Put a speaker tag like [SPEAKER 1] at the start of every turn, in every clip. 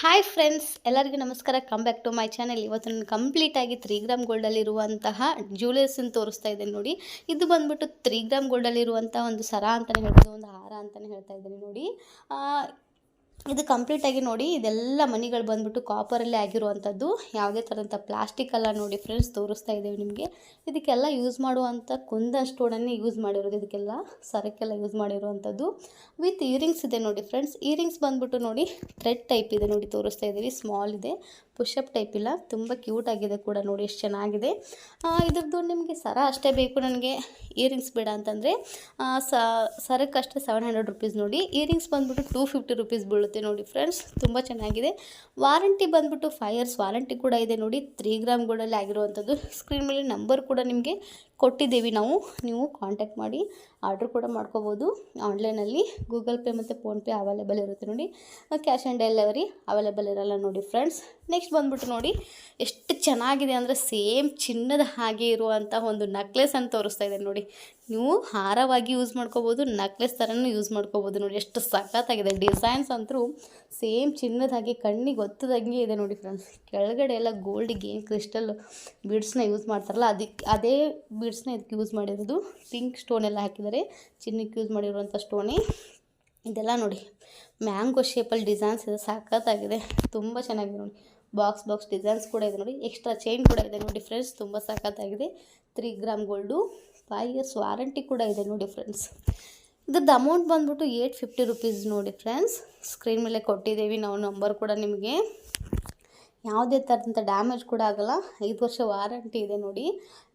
[SPEAKER 1] Hi friends ಎಲ್ಲರಿಗೂ ನಮಸ್ಕಾರ. Come back to my channel ಇವತ್ತು ನಾನು ಕಂಪ್ಲೀಟಾಗಿ ತ್ರೀ ಗ್ರಾಮ್ ಗೋಲ್ಡಲ್ಲಿರುವಂತಹ ಜ್ಯುವೆಲರ್ಸನ್ನು ತೋರಿಸ್ತಾ ಇದ್ದೇನೆ ನೋಡಿ. ಇದು ಬಂದ್ಬಿಟ್ಟು ತ್ರೀ ಗ್ರಾಮ್ ಗೋಲ್ಡಲ್ಲಿರುವಂಥ ಒಂದು ಸರ ಅಂತಲೇ ಹೇಳ್ಬೋದು, ಒಂದು ಹಾರ ಅಂತಲೇ ಹೇಳ್ತಾ ಇದ್ದೀನಿ ನೋಡಿ. ಇದು ಕಂಪ್ಲೀಟಾಗಿ ನೋಡಿ, ಇದೆಲ್ಲ ಮನಿಗಳು ಬಂದ್ಬಿಟ್ಟು ಕಾಪರಲ್ಲೇ ಆಗಿರುವಂಥದ್ದು. ಯಾವುದೇ ಥರದಂಥ ಪ್ಲಾಸ್ಟಿಕ್ ಅಲ್ಲ ನೋಡಿ ಫ್ರೆಂಡ್ಸ್ ತೋರಿಸ್ತಾ ಇದ್ದೇವೆ ನಿಮಗೆ. ಇದಕ್ಕೆಲ್ಲ ಯೂಸ್ ಮಾಡುವಂಥ ಕುಂದಷ್ಟೋಡನ್ನೇ ಯೂಸ್ ಮಾಡಿರೋದು. ಇದಕ್ಕೆಲ್ಲ ಸರಕ್ಕೆಲ್ಲ ಯೂಸ್ ಮಾಡಿರುವಂಥದ್ದು. ವಿತ್ ಇಯರಿಂಗ್ಸ್ ಇದೆ ನೋಡಿ ಫ್ರೆಂಡ್ಸ್ ಇಯರಿಂಗ್ಸ್ ಬಂದ್ಬಿಟ್ಟು ನೋಡಿ ಥ್ರೆಡ್ ಟೈಪ್ ಇದೆ ನೋಡಿ ತೋರಿಸ್ತಾ ಇದ್ದೀವಿ. ಸ್ಮಾಲ್ ಇದೆ. ಪುಷಪ್ ಟೈಪ್ ಇಲ್ಲ, ತುಂಬ ಕ್ಯೂಟ್ ಆಗಿದೆ ಕೂಡ ನೋಡಿ ಎಷ್ಟು ಚೆನ್ನಾಗಿದೆ. ಇದ್ರದ್ದು ನಿಮಗೆ ಸರ ಅಷ್ಟೇ ಬೇಕು ನನಗೆ, ಇಯರಿಂಗ್ಸ್ ಬೇಡ ಅಂತಂದರೆ ಸರಕ್ಕೆ ಅಷ್ಟೇ ಸೆವೆನ್ ಹಂಡ್ರೆಡ್ ರುಪೀಸ್ ನೋಡಿ, ಇಯರಿಂಗ್ಸ್ ಬಂದ್ಬಿಟ್ಟು ಟೂ ಫಿಫ್ಟಿ ರುಪೀಸ್ ಬೀಳುತ್ತೆ ನೋಡಿ ಫ್ರೆಂಡ್ಸ್ ತುಂಬ ಚೆನ್ನಾಗಿದೆ. ವಾರಂಟಿ ಬಂದುಬಿಟ್ಟು ಫೈವ್ ಇಯರ್ಸ್ ವಾರಂಟಿ ಕೂಡ ಇದೆ ನೋಡಿ ತ್ರೀ ಗ್ರಾಮ್ ಗೋಲ್ಡಲ್ಲಿ ಆಗಿರುವಂಥದ್ದು. ಸ್ಕ್ರೀನ್ ಮೇಲೆ ನಂಬರ್ ಕೂಡ ನಿಮಗೆ ಕೊಟ್ಟಿದ್ದೀವಿ ನಾವು, ನೀವು ಕಾಂಟ್ಯಾಕ್ಟ್ ಮಾಡಿ ಆರ್ಡ್ರ್ ಕೂಡ ಮಾಡ್ಕೋಬೋದು. ಆನ್ಲೈನಲ್ಲಿ ಗೂಗಲ್ ಪೇ ಮತ್ತು ಫೋನ್ಪೇ ಅವೈಲೇಬಲ್ ಇರುತ್ತೆ ನೋಡಿ ಕ್ಯಾಶ್ ಆನ್ ಡೆಲಿವರಿ ಅವೈಲೇಬಲ್ ಇರಲ್ಲ ನೋಡಿ ಫ್ರೆಂಡ್ಸ್ ನೆಕ್ಸ್ಟ್ ಬಂದ್ಬಿಟ್ಟು ನೋಡಿ ಎಷ್ಟು ಚೆನ್ನಾಗಿದೆ ಅಂದರೆ ಸೇಮ್ ಚಿನ್ನದ ಹಾಗೆ ಇರುವಂಥ ಒಂದು ನಕ್ಲೆಸ್ ಅಂತ ತೋರಿಸ್ತಾ ಇದೆ ನೋಡಿ. ನೀವು ಹಾರವಾಗಿ ಯೂಸ್ ಮಾಡ್ಕೋಬೋದು ನಕ್ಲೆಸ್ ಥರನೂ ಯೂಸ್ ಮಾಡ್ಕೋಬೋದು ನೋಡಿ. ಎಷ್ಟು ಸಖತ್ತಾಗಿದೆ. ಡಿಸೈನ್ಸ್ ಅಂತೂ ಸೇಮ್ ಚಿನ್ನದ ಹಾಗೆ ಕಣ್ಣಿಗೆ ಗೊತ್ತದಂಗೆ ಇದೆ ನೋಡಿ ಫ್ರೆಂಡ್ಸ್ ಕೆಳಗಡೆ ಎಲ್ಲ ಗೋಲ್ಡಿಗೆ ಏನು ಕ್ರಿಸ್ಟಲ್ ಬೀಡ್ಸ್ನ ಯೂಸ್ ಮಾಡ್ತಾರಲ್ಲ ಅದಕ್ಕೆ ಅದೇ ಬೀಡ್ಸ್ನ ಇದಕ್ಕೆ ಯೂಸ್ ಮಾಡಿರೋದು ಪಿಂಕ್ ಸ್ಟೋನ್ ಎಲ್ಲ ಹಾಕಿದ್ದಾರೆ. ಚಿನ್ನಕ್ಕೆ ಯೂಸ್ ಮಾಡಿರುವಂಥ ಸ್ಟೋನೇ ಇದೆಲ್ಲ ನೋಡಿ ಮ್ಯಾಂಗೋ ಶೇಪಲ್ಲಿ ಡಿಸೈನ್ಸ್ ಇದೆ. ಸಖತ್ತಾಗಿದೆ. ತುಂಬ ಚೆನ್ನಾಗಿದೆ ನೋಡಿ. ಬಾಕ್ಸ್ ಬಾಕ್ಸ್ ಡಿಸೈನ್ಸ್ ಕೂಡ ಇದೆ ನೋಡಿ. ಎಕ್ಸ್ಟ್ರಾ ಚೈನ್ ಕೂಡ ಇದೆ ನೋಡಿ ಫ್ರೆಂಡ್ಸ್. ತುಂಬ ಸಖತ್ತಾಗಿದೆ. Three gram gold, five years warranty ಕೂಡ ಇದೆ ನೋಡಿ ಫ್ರೆಂಡ್ಸ್. ಇದ್ರದ್ದು ಅಮೌಂಟ್ ಬಂದ್ಬಿಟ್ಟು ಏಯ್ಟ್ ಫಿಫ್ಟಿ ರುಪೀಸ್ ನೋಡಿ ಫ್ರೆಂಡ್ಸ್. ಸ್ಕ್ರೀನ್ ಮೇಲೆ ಕೊಟ್ಟಿದ್ದೀವಿ ನಾವು ನಂಬರ್ ಕೂಡ ನಿಮಗೆ. ಯಾವುದೇ ಥರದಂಥ ಡ್ಯಾಮೇಜ್ ಕೂಡ ಆಗಲ್ಲ. ಐದು ವರ್ಷ ವಾರಂಟಿ ಇದೆ ನೋಡಿ.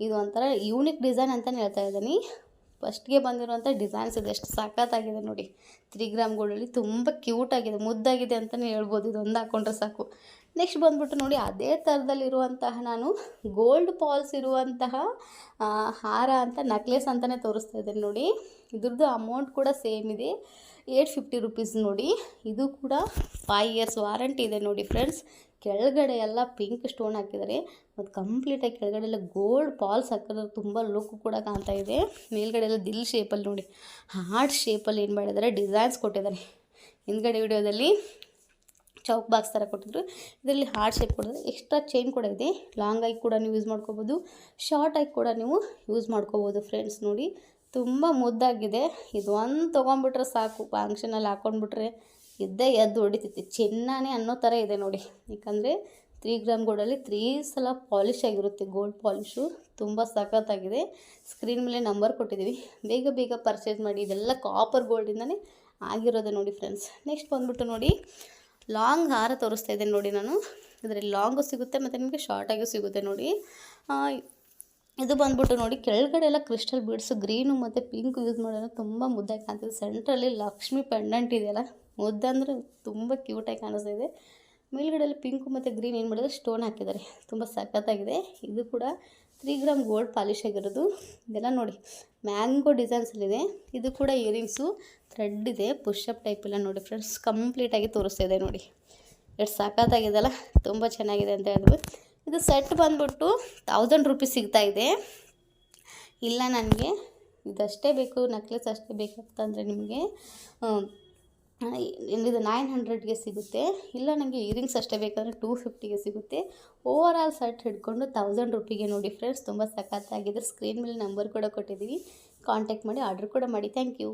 [SPEAKER 1] ಇದು ಒಂಥರ ಯೂನಿಕ್ ಡಿಸೈನ್ ಅಂತಲೇ ಹೇಳ್ತಾ ಇದ್ದೀನಿ. ಫಸ್ಟ್ಗೆ ಬಂದಿರುವಂಥ ಡಿಸೈನ್ಸ್ ಇದೆ ಎಷ್ಟು ಸಖತ್ತಾಗಿದೆ ನೋಡಿ. ತ್ರೀ ಗ್ರಾಮ್ ಗೋಲ್ಡಲ್ಲಿ ತುಂಬ ಕ್ಯೂಟಾಗಿದೆ ಮುದ್ದಾಗಿದೆ ಅಂತಲೇ ಹೇಳ್ಬೋದು. ಇದೊಂದು ಹಾಕ್ಕೊಂಡ್ರೆ ಸಾಕು. ನೆಕ್ಸ್ಟ್ ಬಂದ್ಬಿಟ್ಟು ನೋಡಿ ಅದೇ ಥರದಲ್ಲಿರುವಂತಹ ನಾನು ಗೋಲ್ಡ್ ಪಾಲ್ಸ್ ಇರುವಂತಹ ಹಾರ ಅಂತ ನಕ್ಲೆಸ್ ಅಂತಲೇ ತೋರಿಸ್ತಾ ಇದ್ದೇನೆ ನೋಡಿ. ಇದ್ರದ್ದು ಅಮೌಂಟ್ ಕೂಡ ಸೇಮ್ ಇದೆ. ಏಯ್ಟ್ ಫಿಫ್ಟಿ ರುಪೀಸ್ ನೋಡಿ. ಇದು ಕೂಡ ಫೈವ್ ಇಯರ್ಸ್ ವಾರಂಟಿ ಇದೆ ನೋಡಿ ಫ್ರೆಂಡ್ಸ್ ಕೆಳಗಡೆ ಎಲ್ಲ ಪಿಂಕ್ ಸ್ಟೋನ್ ಹಾಕಿದ್ದಾರೆ. ಮತ್ತು ಕಂಪ್ಲೀಟಾಗಿ ಕೆಳಗಡೆ ಎಲ್ಲ ಗೋಲ್ಡ್ ಪಾಲ್ಸ್ ಹಾಕಿದ್ರೆ ತುಂಬ ಲುಕ್ ಕೂಡ ಕಾಣ್ತಾ ಇದೆ. ಮೇಲ್ಗಡೆ ಎಲ್ಲ ದಿಲ್ ಶೇಪಲ್ಲಿ ನೋಡಿ. ಹಾರ್ಟ್ ಶೇಪಲ್ಲಿ ಏನು ಮಾಡಿದ್ದಾರೆ? ಡಿಸೈನ್ಸ್ ಕೊಟ್ಟಿದ್ದಾರೆ. ಹಿಂದ್ಗಡೆ ವಿಡಿಯೋದಲ್ಲಿ ಚೌಕ್ ಬಾಕ್ಸ್ ಥರ ಕೊಟ್ಟಿದ್ರು. ಇದರಲ್ಲಿ ಹಾರ್ಟ್ ಶೇಪ್ ಕೊಡಿದ್ರೆ ಎಕ್ಸ್ಟ್ರಾ ಚೈನ್ ಕೂಡ ಇದೆ. ಲಾಂಗ್ ಆಗಿ ಕೂಡ ನೀವು ಯೂಸ್ ಮಾಡ್ಕೋಬೋದು. ಶಾರ್ಟ್ ಆಗಿ ಕೂಡ ನೀವು ಯೂಸ್ ಮಾಡ್ಕೋಬೋದು ಫ್ರೆಂಡ್ಸ್ ನೋಡಿ. ತುಂಬ ಮುದ್ದಾಗಿದೆ. ಇದು ಒಂದು ತೊಗೊಂಡ್ಬಿಟ್ರೆ ಸಾಕು. ಫಂಕ್ಷನಲ್ಲಿ ಹಾಕೊಂಡ್ಬಿಟ್ರೆ ಇದ್ದೇ ಎದ್ದು ಹೊಡಿತೈತಿ. ಚೆನ್ನಾನೇ ಅನ್ನೋ ಥರ ಇದೆ ನೋಡಿ. ಯಾಕಂದರೆ ತ್ರೀ ಗ್ರಾಮ್ ಗೋಲ್ಡಲ್ಲಿ ತ್ರೀ ಸಲ ಪಾಲಿಶ್ ಆಗಿರುತ್ತೆ. ಗೋಲ್ಡ್ ಪಾಲಿಶು ತುಂಬ ಸಖತ್ತಾಗಿದೆ. ಸ್ಕ್ರೀನ್ ಮೇಲೆ ನಂಬರ್ ಕೊಟ್ಟಿದ್ದೀವಿ. ಬೇಗ ಬೇಗ ಪರ್ಚೇಸ್ ಮಾಡಿ. ಇದೆಲ್ಲ ಕಾಪರ್ ಗೋಲ್ಡಿಂದನೇ ಆಗಿರೋದು ನೋಡಿ ಫ್ರೆಂಡ್ಸ್ ನೆಕ್ಸ್ಟ್ ಬಂದ್ಬಿಟ್ಟು ನೋಡಿ. ಲಾಂಗ್ ಹಾರ ತೋರಿಸ್ತಾ ಇದ್ದೇನೆ ನೋಡಿ ನಾನು. ಇದರಲ್ಲಿ ಲಾಂಗು ಸಿಗುತ್ತೆ ಮತ್ತು ನಿಮಗೆ ಶಾರ್ಟಾಗೂ ಸಿಗುತ್ತೆ ನೋಡಿ. ಇದು ಬಂದ್ಬಿಟ್ಟು ನೋಡಿ, ಕೆಳಗಡೆ ಎಲ್ಲ ಕ್ರಿಸ್ಟಲ್ ಬೀಡ್ಸು ಗ್ರೀನು ಮತ್ತು ಪಿಂಕ್ ಯೂಸ್ ಮಾಡೋದು ತುಂಬ ಮುದ್ದಾಗಿ ಕಾಣ್ತಿದೆ. ಸೆಂಟ್ರಲ್ಲಿ ಲಕ್ಷ್ಮಿ ಪೆಂಡೆಂಟ್ ಇದೆಯಲ್ಲ ಮುದ್ದಂದರೆ ತುಂಬ ಕ್ಯೂಟಾಗಿ ಕಾಣಿಸ್ತಾ ಇದೆ. ಮೇಲ್ಗಡೆಯಲ್ಲಿ ಪಿಂಕು ಮತ್ತು ಗ್ರೀನ್ ಏನು ಮಾಡಿದ್ರೆ ಸ್ಟೋನ್ ಹಾಕಿದ್ದಾರೆ. ತುಂಬ ಸಖತ್ತಾಗಿದೆ. ಇದು ಕೂಡ ತ್ರೀ ಗ್ರಾಮ್ ಗೋಲ್ಡ್ ಪಾಲಿಶ್ ಆಗಿರೋದು. ಇದೆಲ್ಲ ನೋಡಿ, ಮ್ಯಾಂಗೋ ಡಿಸೈನ್ಸಲ್ಲಿದೆ ಇದು. ಕೂಡ ಇಯರಿಂಗ್ಸು, ಥ್ರೆಡ್ ಇದೆ ಪುಷಪ್ ಟೈಪ್ ಎಲ್ಲ ನೋಡಿ ಫ್ರೆಂಡ್ಸ್. ಕಂಪ್ಲೀಟಾಗಿ ತೋರಿಸ್ತಾ ಇದೆ ನೋಡಿ. ಎಷ್ಟು ಸಖತ್ತಾಗಿದೆಲ್ಲ ತುಂಬ ಚೆನ್ನಾಗಿದೆ ಅಂತ ಹೇಳಿದ್ವಿ ಇದು ಸೆಟ್ ಬಂದ್ಬಿಟ್ಟು ತೌಸಂಡ್ ರುಪೀಸ್ ಸಿಗ್ತಾ ಇದೆ. ಇಲ್ಲ ನನಗೆ. ಇದಷ್ಟೇ ಬೇಕು ನೆಕ್ಲೆಸ್ ಅಷ್ಟೇ ಬೇಕಂತಂದರೆ ನಿಮಗೆ ಇದು ನೈನ್ ಹಂಡ್ರೆಡ್ಗೆ ಸಿಗುತ್ತೆ. ಇಲ್ಲ ನನಗೆ ಇಯರಿಂಗ್ಸ್ ಅಷ್ಟೇ ಬೇಕಂದರೆ ಟೂ ಫಿಫ್ಟಿಗೆ ಸಿಗುತ್ತೆ. ಓವರ್ ಆಲ್ ಸೆಟ್ ಹಿಡ್ಕೊಂಡು ತೌಸಂಡ್ ರುಪಿಗೆ ನೋಡಿ ಫ್ರೆಂಡ್ಸ್ ತುಂಬ ಸಖತ್ತಾಗಿದೆ. ಸ್ಕ್ರೀನ್ ಮೇಲೆ ನಂಬರ್ ಕೂಡ ಕೊಟ್ಟಿದ್ದೀವಿ. ಕಾಂಟ್ಯಾಕ್ಟ್ ಮಾಡಿ ಆರ್ಡ್ರ್ ಕೂಡ ಮಾಡಿ. Thank you